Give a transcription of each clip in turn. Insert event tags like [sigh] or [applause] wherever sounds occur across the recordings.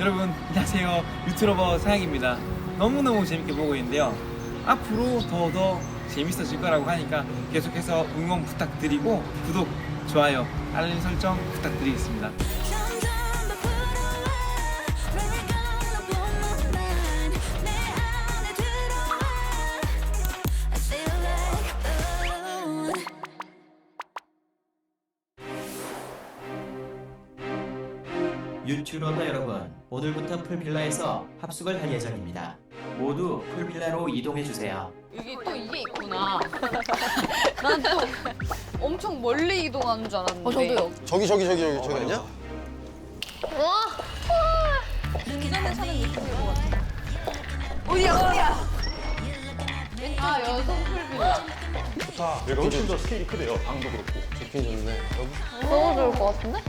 여러분 안녕하세요. 유튜버 사양입니다. 너무너무 재밌게 보고 있는데요. 앞으로 더더 재밌어질 거라고 하니까 계속해서 응원 부탁드리고 구독, 좋아요, 알림 설정 부탁드리겠습니다 오늘부터 풀빌라에서 합숙을 할 예정입니다. 모두 풀빌라로 이동해 주세요. 여기 또 이게 있구나. [laughs] 난 또 엄청 멀리 이동하는 줄 알았는데. 어, 저도요. 저기 저기 저기 저기 저기 아니야? 기존에 사는 느낌일 것 같아. 어디야, 어디야? 아, 여성 풀빌라. 여기가 훨씬 더 스케일이 크대요. 방도 그렇고. 좋긴 좋네. 너무 좋을 것 같은데?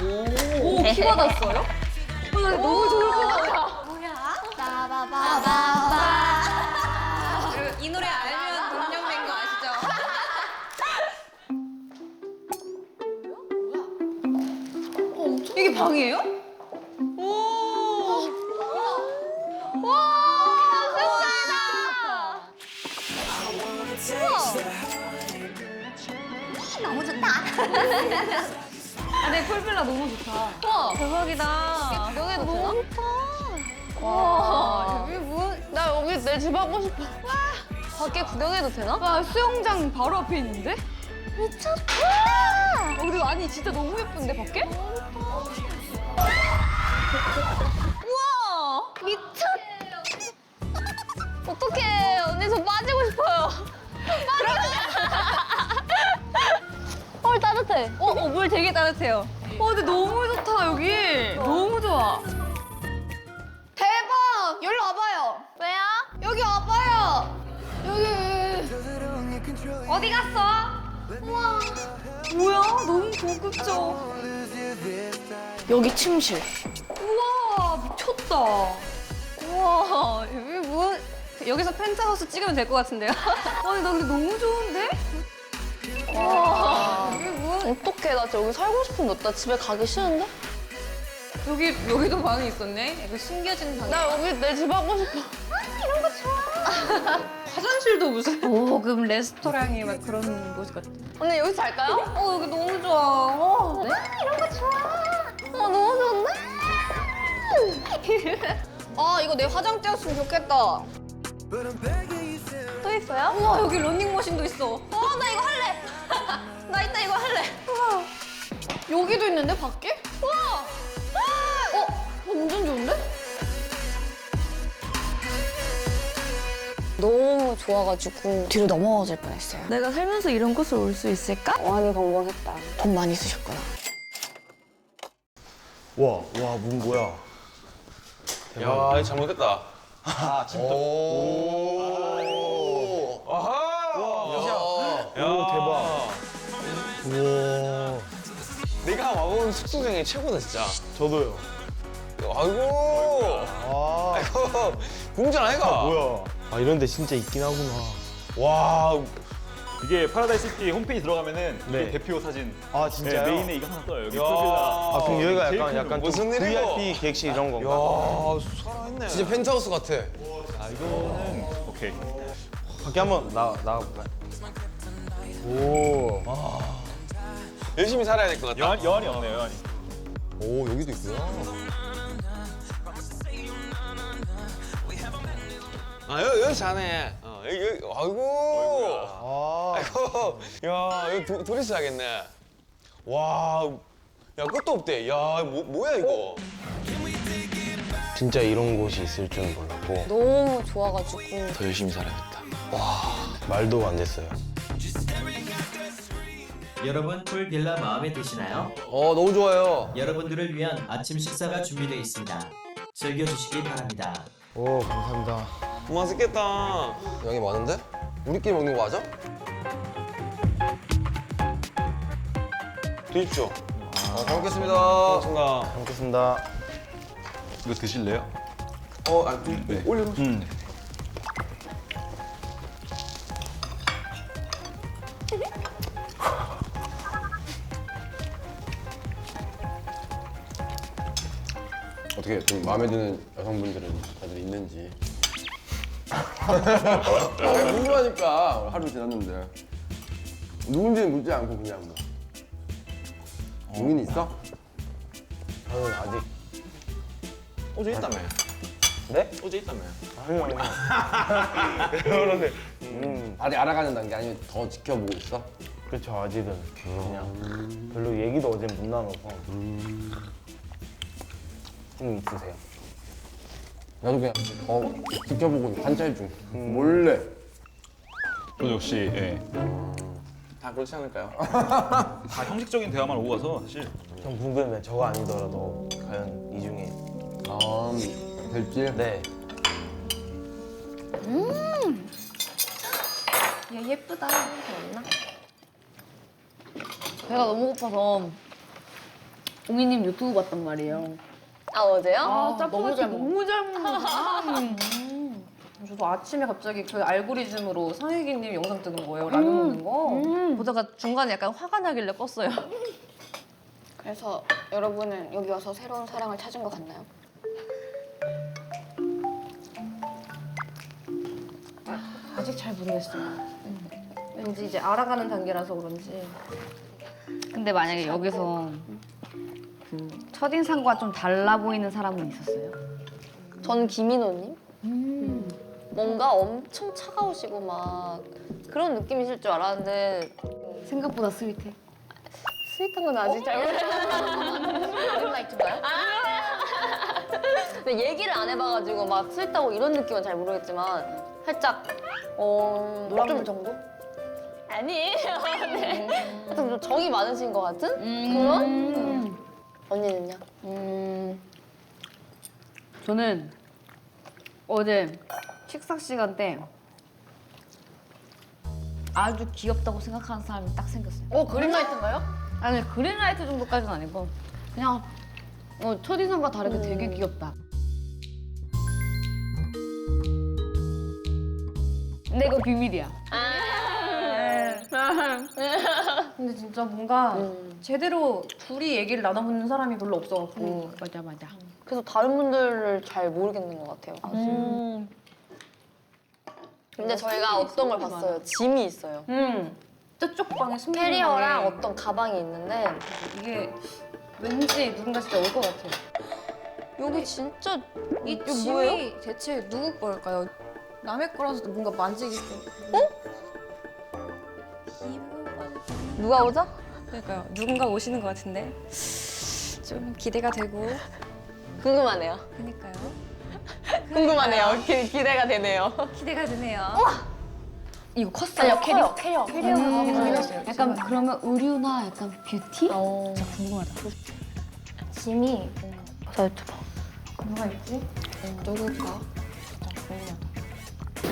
오, 키 받았어요? 어, 나 너무 좋을 것 같아. 이 노래 알면 동년배인 거 아시죠? 이게 방이에요? 풀빌라 너무 좋다. 와, 대박이다. 여기도 너무 좋다. 와, 여기 뭐, 나 여기 내 집 하고 싶어. 와, 밖에 구경해도 되나? 와, 수영장 바로 앞에 있는데? 미쳤다. 어, 그리고 아니, 진짜 너무 예쁜데, 밖에? 우와, 미쳤. 어떡해, 언니 저 빠지고 싶어요. 헐 따뜻해. 어, 어, 물 되게 따뜻해요. 어, 근데 너무 좋다, 여기. 너무 좋아. 대박! 여기로 와봐요. 왜요? 여기 와봐요. 여기. 어디 갔어? 우와. 뭐야? 너무 고급져. 여기 침실. 우와, 미쳤다. 우와, 여기 뭐. 여기서 펜트하우스 찍으면 될 것 같은데요? [laughs] 아니, 나 근데 너무 좋은데? 와, 여기 뭐. 어떡해, 나 진짜 여기 살고 싶은데. 나 집에 가기 싫은데? 여기 여기도 방이 있었네. 여기 숨겨진 방. 나 여기 내 집 하고 싶어. 화장실도 무슨 고급 레스토랑이 막 그런 곳 같아. 언니 여기 잘까요? 어 여기 너무 좋아. 어, 네? 이런 거 좋아. 어, 너무 좋은데? 아 이거 내 화장대였으면 좋겠다. 또 있어요? 우와 여기 런닝머신도 있어. 어나 이거 할래. 나 이따 이거 할래. 우와. 여기도 있는데 밖에? 우와. 어 완전 좋은데? 너무 좋아가지고 뒤로 넘어질 뻔했어요. 내가 살면서 이런 곳을 올 수 있을까? 많이 건강했다. 돈 많이 쓰셨구나. 와, 와, 문 뭐야? 야, 이거 잘못했다. 오. 우와. 내가 와본 숙소 중에 최고다, 진짜. 저도요. 아이고! 아, 아이고! 궁전 아이가? 뭐야? 아, 이런 데 진짜 있긴 하구나. 와, 이게 파라다이스 시티 홈페이지 들어가면은 네. 이 대표 사진 아, 진짜요? 네, 메인에 이거 하나 떠요. 여기 야. 풀빌라. 아, 그럼 여기가 제일 약간, 큰 약간 무슨 좀 일이고? VIP 객실 이런 건가? 야, 살아있네. 진짜 펜트하우스 같아. 아 이거는 오케이. 밖에 한번 나, 나가볼까요? 오. 열심히 살아야 될 것 같다. 여한 여한이 없네요. 여한이. 오, 여기도 있구나. 아, 여기, 여기 자네. 어, 여기, 여기, 아이고. 아, 아이고. 야, 여기 두, 둘이서 자겠네. 와, 야, 끝도 없대. 야, 뭐, 뭐야, 이거? 진짜 이런 곳이 있을 줄은 몰랐고 너무 좋아가지고. 더 열심히 살아야겠다. 말도 안 됐어요. 여러분, 풀빌라 마음에 드시나요? 어, 너무 좋아요. 여러분들을 위한 아침 식사가 준비되어 있습니다. 즐겨주시기 바랍니다. 오, 감사합니다. 맛있겠다. 양이 많은데? 우리끼리 먹는 거 맞아? 드십시오. 아, 잘 먹겠습니다. 고맙습니다. 잘 먹겠습니다. 이거 드실래요? 어, 아, 네. 올려놓으세요. 음. 마음에 드는 여성분들은 다들 있는지. 궁금하니까 하루 지났는데 누군지는 묻지 않고 그냥 뭐. 용인 있어? 저는 아직 어제 있다며. 네? 어제 있다며. 아니요. [laughs] 그러는데 음, 아직 알아가는 단계 아니면 더 지켜보고 있어? 그렇죠 아직은 그냥 별로 얘기도 어제 못 나눠서 좀 있으세요? 나도 그냥 더 지켜보고 관찰 중. 몰래. 저도 역시 예. 다 그렇지 않을까요? [laughs] 다 형식적인 대화만 오고 가서 사실 좀 궁금해 저거 아니더라도 과연 이 중에 아, 될지? 네 얘 예쁘다. 배가 너무 고파서 옹이님 유튜브 봤단 말이에요. 아 어제요? 아, 너무 잘 먹어. 너무 잘 먹는다. 음. 저도 아침에 갑자기 그 알고리즘으로 상혜기님 영상 뜨는 거예요. 라면 먹는 거. 보다가 중간에 약간 화가 나길래 껐어요. 그래서 여러분은 여기 와서 새로운 사랑을 찾은 것 같나요? 아직 잘 모르겠어요. 왠지 이제 알아가는 단계라서 그런지. 근데 만약에 여기서 그 첫인상과 좀 달라 보이는 사람은 있었어요? 저는 김인호님. 뭔가 엄청 차가우시고 막 그런 느낌이실 줄 알았는데 생각보다 스윗해. 스윗한 건 아직 잘 모르겠어요. 근데 얘기를 안 해봐가지고 막 스윗하고 이런 느낌은 잘 모르겠지만 살짝 어... 노란물 정도? 아니에요. [laughs] 네. 하여튼 좀 정이 많으신 것 같은 그런? 음. 언니는요? 음, 저는 어제 식사 시간 때 아주 귀엽다고 생각하는 사람이 딱 생겼어요. 어 그린라이트인가요? 아니 그린라이트 정도까지는 아니고 그냥 어, 첫인상과 다르게 되게 귀엽다. 근데 이거 비밀이야. 근데 진짜 뭔가 음. 제대로 둘이 얘기를 나눠보는 사람이 별로 없어갖고. 맞아 맞아. 그래서 다른 분들을 잘 모르겠는 것 같아요. 음. 근데 저희가 어떤 걸 봤어요? 짐이 있어요. 음. 저쪽 방에 숨긴 캐리어랑 방에 어떤 가방이 있는데 이게 왠지 누군가 진짜 올 것 같아요. 여기 진짜 이 이거 짐이 뭐예요? 대체 누구 걸까요? 남의 거라서도 뭔가 만지기 좀. 누가 오죠? 그러니까요. 누군가 오시는 것 같은데 좀 기대가 되고. 궁금하네요. 그러니까요. 궁금하네요. 기, 기대가 되네요. 기대가 되네요. 이거 컸어요? 캐리어, 캐리어, 캐리어. 음, 약간 그러면 의류나 약간 뷰티? 어. 진짜 궁금하다. 짐이 저 유튜버. 누가 있지? 누굴까?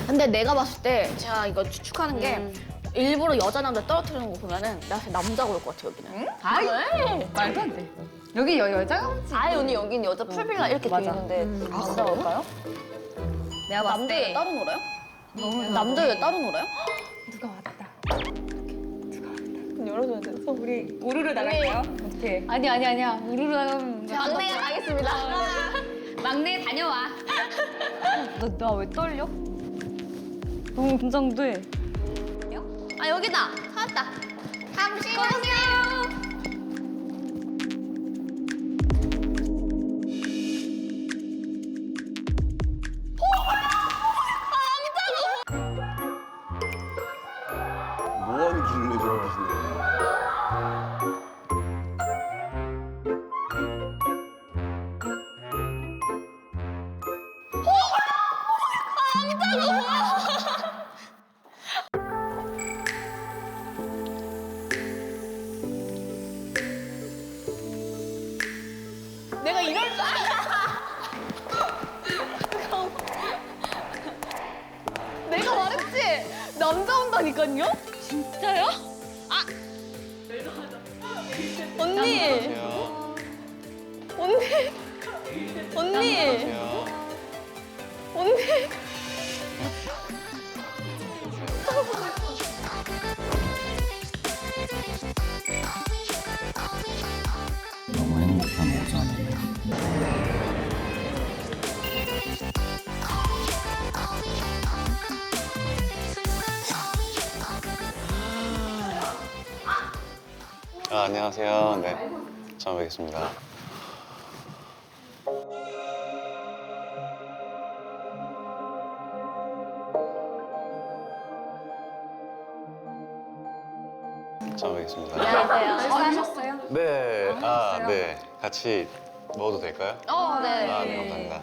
근데 내가 봤을 때 제가 이거 추측하는 게 일부러 여자 남자 떨어뜨리는 거 보면은 나 남자가 올 것 같아 여기는. 아이, 말도 안 돼. 여기 여, 여자가 오지. 아예 언니 여기는 여자 풀빌라 이렇게 돼 있는데 남자 올까요? 내가 봤을 남자 때왜 따로 놀아요? 남자 왜 따로 놀아요? [gasps] 누가 왔다. 열어줘야 돼. 우리 우르르 나갈게요. 어떻게? 아니 아니 아니야. 우르르 나가면 막내가 가겠습니다. 막내 다녀와. [laughs] 너나왜 떨려? 너무 긴장돼. 아 여기다. 찾았다. 잠시만요. 언니. 언니. 너무 행복한 오전이에요. 아, 안녕하세요. 네, 처음 뵙겠습니다. 처음 뵙겠습니다. 안녕하세요. 하셨어요? 네. 아, 네. 같이 먹어도 될까요? 어, 네. 아, 네. 감사합니다.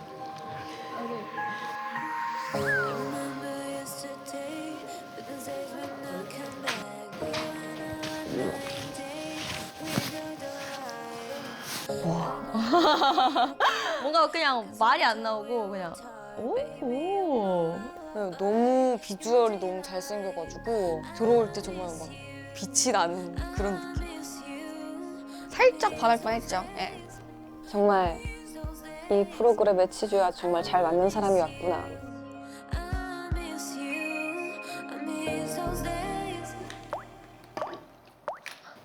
[laughs] 뭔가 그냥 말이 안 나오고 그냥 오, 오. 너무 비주얼이 너무 잘생겨가지고 들어올 때 정말 막 빛이 나는 그런 느낌. 살짝 반할 뻔했죠. 예. 정말 이 프로그램 매치주야 정말 잘 맞는 사람이 왔구나.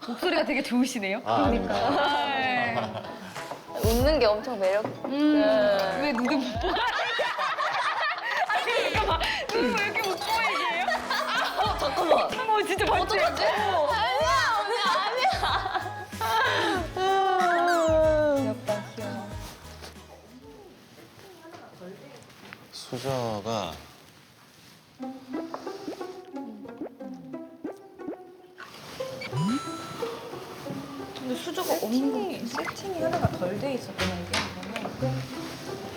목소리가 되게 좋으시네요. 아, 웃는 게 엄청 매력. 왜 눈을 못 보고? [laughs] 아니 잠깐만 눈을 왜 이렇게 못 잠깐만. 어 진짜 맞지? 어떡하지? 아니야, 언니 아니야. 귀엽다, 귀여워. 수저가 근데 수저가 세팅이, 세팅이 하나가 덜 돼 있었구나, 이게.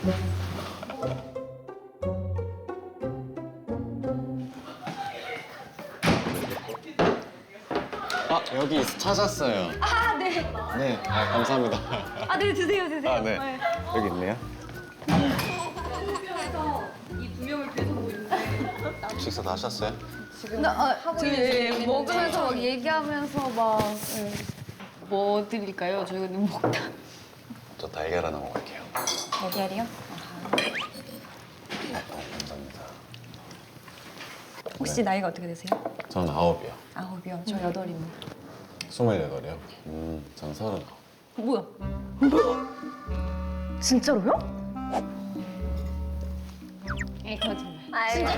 그러면. 찾았어요. 아 네. 네. 아, 감사합니다. 아 네 드세요 드세요. 아, 네. 여기 있네요. 식사 다 하셨어요? 근데 아, 저희 먹으면서 막 얘기하면서 막. 네. 뭐 드릴까요? 저희는 먹다. 저 달걀 하나 먹을게요. 달걀이요? 네, 감사합니다. 혹시 나이가 어떻게 되세요? 전 아홉이요. 아홉이요. 저 여덟입니다. 스물여덟이요. 음, 전 서른. 뭐야? 진짜로요? 에 거짓말. 아, 진짜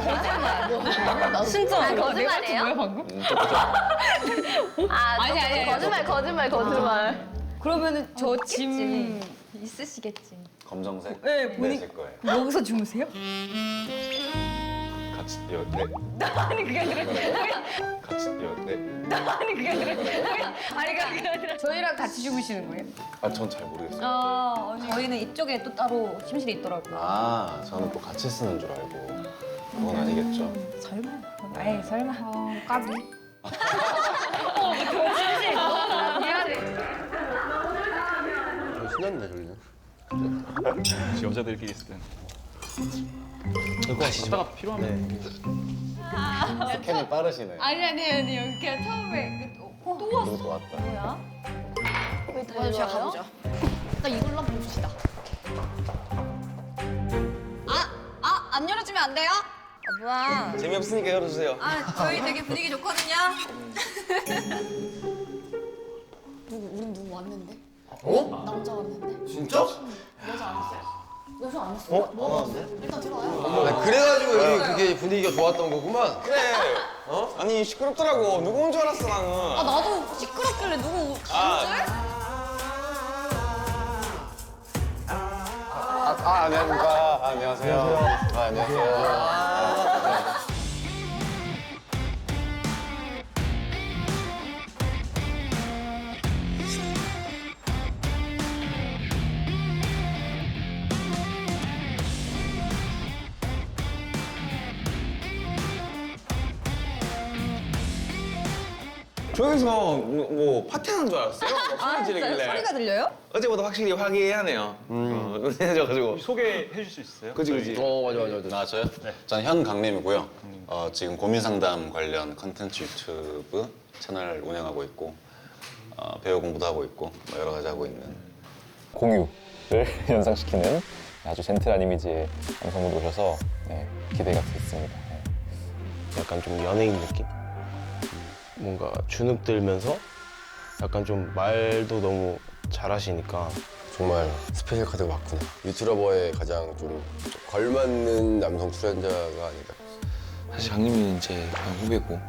거짓말. 진짜 아, 내 거짓말이에요? 뭐야 방금? 음, 아, 아니, 아니, 아니. 거짓말, 거짓말, 거짓말. 그러면은 저 짐 있으시겠지. 검정색? 네, 보니- 제 거예요. 여기서 주무세요? 같이 여, 네. 아니 그게 아니라 같이 여, 네. 아니 그게 아니라 아니 그게 아니라 저희랑 같이 주무시는 거예요? 아, 전 잘 모르겠어요. 아, 저희는 이쪽에 또 따로 침실이 있더라고요. 아, 저는 또 같이 쓰는 줄 알고. 그건 아니겠죠. 설마? 아예 설마. 어 까비. 어더 진심. 미안해. 신났네 저기는. 여자들끼리 있을 땐 이거 하시죠. 식사가 필요하면 스캔이 빠르시네. 아니 아니 아니 여기 그냥 처음에 그- 어, 또 왔어. 또 왔다. 왜 먼저 제가 가보죠. 일단 이걸로 한번 봅시다. 아, 안 열어주면 안 돼요? 뭐야. 재미없으니까 열어주세요. 아, 저희 되게 분위기 좋거든요. 누구 우린 누구 왔는데? 어? 남자 왔는데? 진짜? 여자 안 왔어요. 여자 안 왔어. 어? 안 왔는데? 일단 들어와요. 아, 그래가지고 여기 그게 분위기가 좋았던 거구만. 그래. 어? 아니 시끄럽더라고. 누구 온 줄 알았어 나는. 아 나도 시끄럽길래 누구 아. 아, 아, 안녕하십니까. 아, 안녕하세요. 아, 안녕하세요. 저기서 뭐, 뭐 파티하는 줄 알았어요. 막 소리 지르길래. 소리가 들려요? 어제보다 확실히 화기애애하네요. 어, 은혜해져가지고. 소개해 주실 수 있어요? 그지 그지. 어 맞아 맞아 맞아. 아 저요? 저는 현 강림이고요. 어, 지금 고민 상담 관련 컨텐츠 유튜브 채널 운영하고 있고 어, 배우 공부도 하고 있고 뭐 여러 가지 하고 있는. 공유를 [laughs] 연상시키는 아주 젠틀한 이미지의 남성분을 오셔서 네, 기대가 됐습니다. 네. 약간 좀 연예인 느낌? 뭔가 주눅 들면서 약간 좀 말도 너무 잘하시니까 정말 스페셜 카드가 맞구나. 유튜버에 가장 좀 걸맞는 남성 출연자가 아닌가. 사실 장님은 이제 그냥 후배고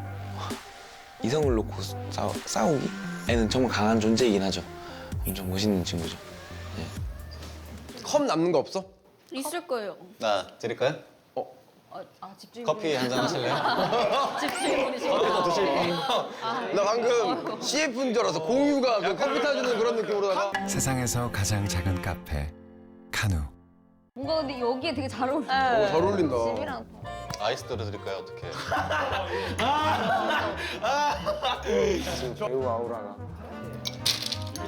이성을 놓고 싸우, 싸우기? 애는 정말 강한 존재이긴 하죠. 엄청 멋있는 친구죠. 컵 남는 거 없어? 있을 거예요. 나 드릴까요? 아, 집주인. 커피 한 잔 하실래요? [laughs] 집주인분이시구나. 커피도 드실 분. 나 방금 CF인 줄 알았어. 공유가 그 커피 타주는 그런 느낌으로다가. 세상에서 가장 작은 카페 카누 뭔가 근데 여기에 되게 잘 어울려. 어, 잘 어울린다. 집이랑. 아이스도를 드릴까요? 어떻게? 배우 아우라가.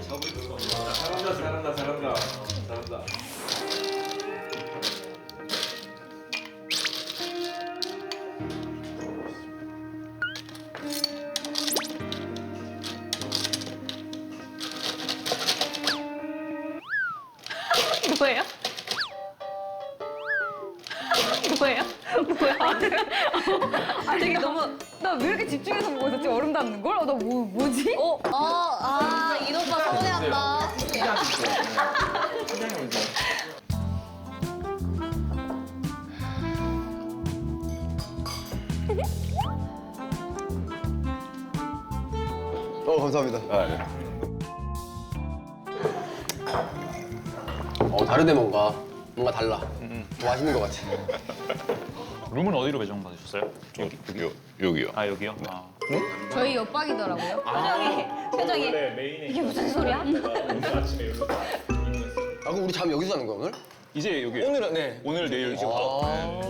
잘한다, 잘한다, 잘한다, 잘한다. 아 되게 너무 나 왜 이렇게 집중해서 보고 있었지? 얼음 닿는 걸? 어, 나 뭐, 뭐지? 어, 어, 아, 이 오빠 서운해한다. 어 감사합니다. 아, 네. 어 다르네 뭔가. 뭔가 달라. 맛있는 것 같아. Rum은 어디로 배정 받으셨어요? 여기? 요, 여기요. 아 여기요? 아. 저희 옆방이더라고요. 표정이, 표정이. 이게 무슨 소리야? 아 그럼 우리 잠 여기서 자는 거야 오늘? 이제 여기 오늘은 네. 오늘 내일 지금 아.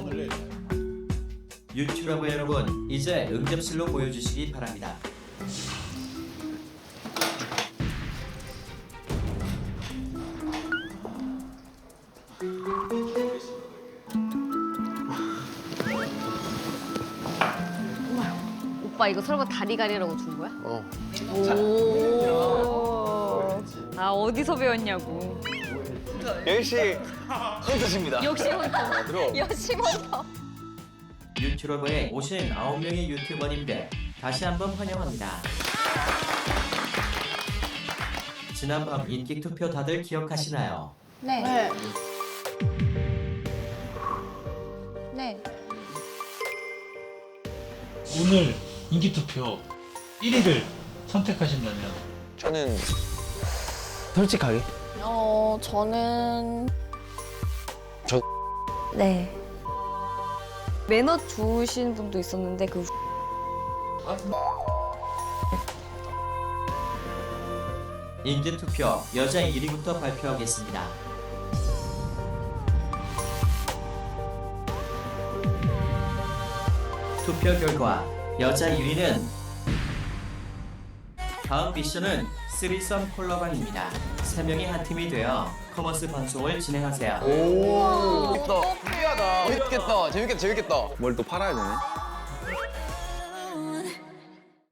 유튜브 여러분, 이제 응접실로 모여주시기 바랍니다. 오빠 이거 설마 다리 가리라고 준 거야? 어. 오. 아 어디서 배웠냐고. 역시 헌터십니다. 역시 헌터. 역시 헌터. 유튜버에 오신 9명의 유튜버님들 다시 한번 환영합니다. 지난밤 인기 투표 다들 기억하시나요? 네. 네. 네. 오늘 인기 투표 1위를 선택하신다면 저는 솔직하게 어, 저는. 저 네. 매너 좋으신 분도 있었는데 그 인기 투표 여자 1위부터 발표하겠습니다. 투표 결과 여자 1위는 다음 미션은 쓰리썸 콜라반입니다. 세 명이 한 팀이 되어 커머스 방송을 진행하세요. 오. 재밌겠다. 신기하다. 재밌겠다. 재밌겠다. 뭘 또 팔아야 되네.